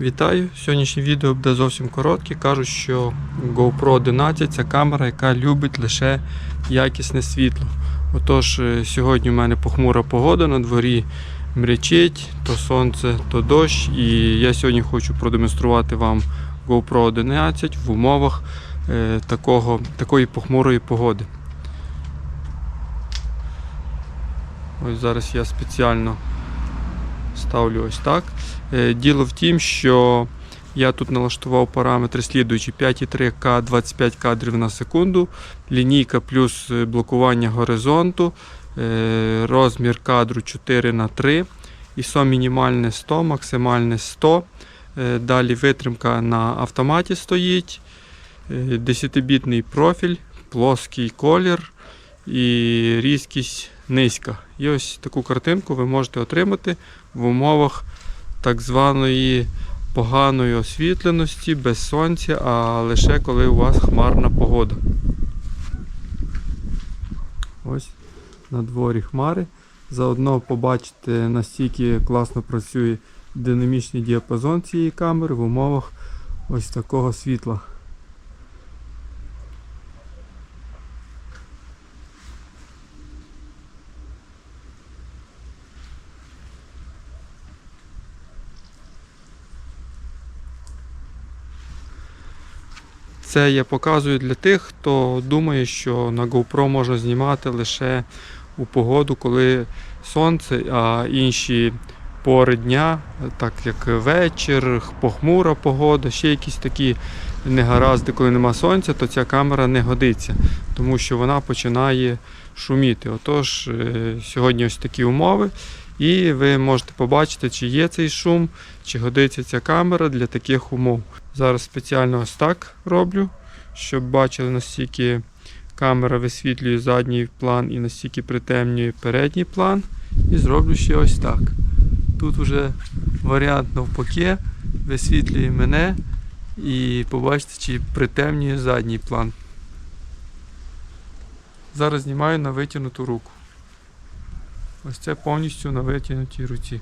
Вітаю! Сьогоднішнє відео буде зовсім коротке. Кажуть, що GoPro 11 це камера, яка любить лише якісне світло. Отож, е, сьогодні у мене похмура погода, на дворі мрячить, то сонце, то дощ. І я сьогодні хочу продемонструвати вам GoPro 11 в умовах е, такого, такої похмурої погоди. Ось зараз я спеціально ставлю ось так. Е, Діло в тім, що я тут налаштував параметри слідуючі 5,3К 25 кадрів на секунду, лінійка плюс е, блокування горизонту, е, розмір кадру 4 на 3 ISO мінімальне 100, максимальне 100. Е, Далі витримка на автоматі стоїть, 10-бітний профіль, плоский колір і різкість низька. І ось таку картинку ви можете отримати в умовах так званої поганої освітленості, без сонця, а лише коли у вас хмарна погода. Ось на дворі хмари. Заодно побачите, настільки класно працює динамічний діапазон цієї камери в умовах ось такого світла. Це я показую для тих, хто думає, що на GoPro можна знімати лише у погоду, коли сонце, а інші пори дня, так як вечір, похмура погода, ще якісь такі негаразди, коли нема сонця, то ця камера не годиться, тому що вона починає шуміти. Отож, е, сьогодні ось такі умови. І ви можете побачити, чи є цей шум, чи годиться ця камера для таких умов. Зараз спеціально ось так роблю, щоб бачили, наскільки камера висвітлює задній план і настільки притемнює передній план. І зроблю ще ось так. Тут вже варіант навпаки висвітлює мене і побачите, чи притемнює задній план. Зараз знімаю на витягнуту руку. Ось це повністю на витягнутій руці.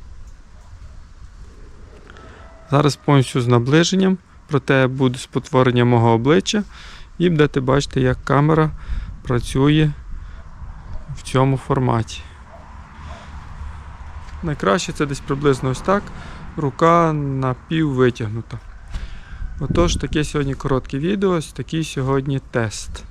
Зараз повністю з наближенням, проте буде спотворення мого обличчя і будете бачити, як камера працює в цьому форматі. Найкраще це десь приблизно ось так. Рука напів витягнута. Отож, таке сьогодні коротке відео, ось такий сьогодні тест.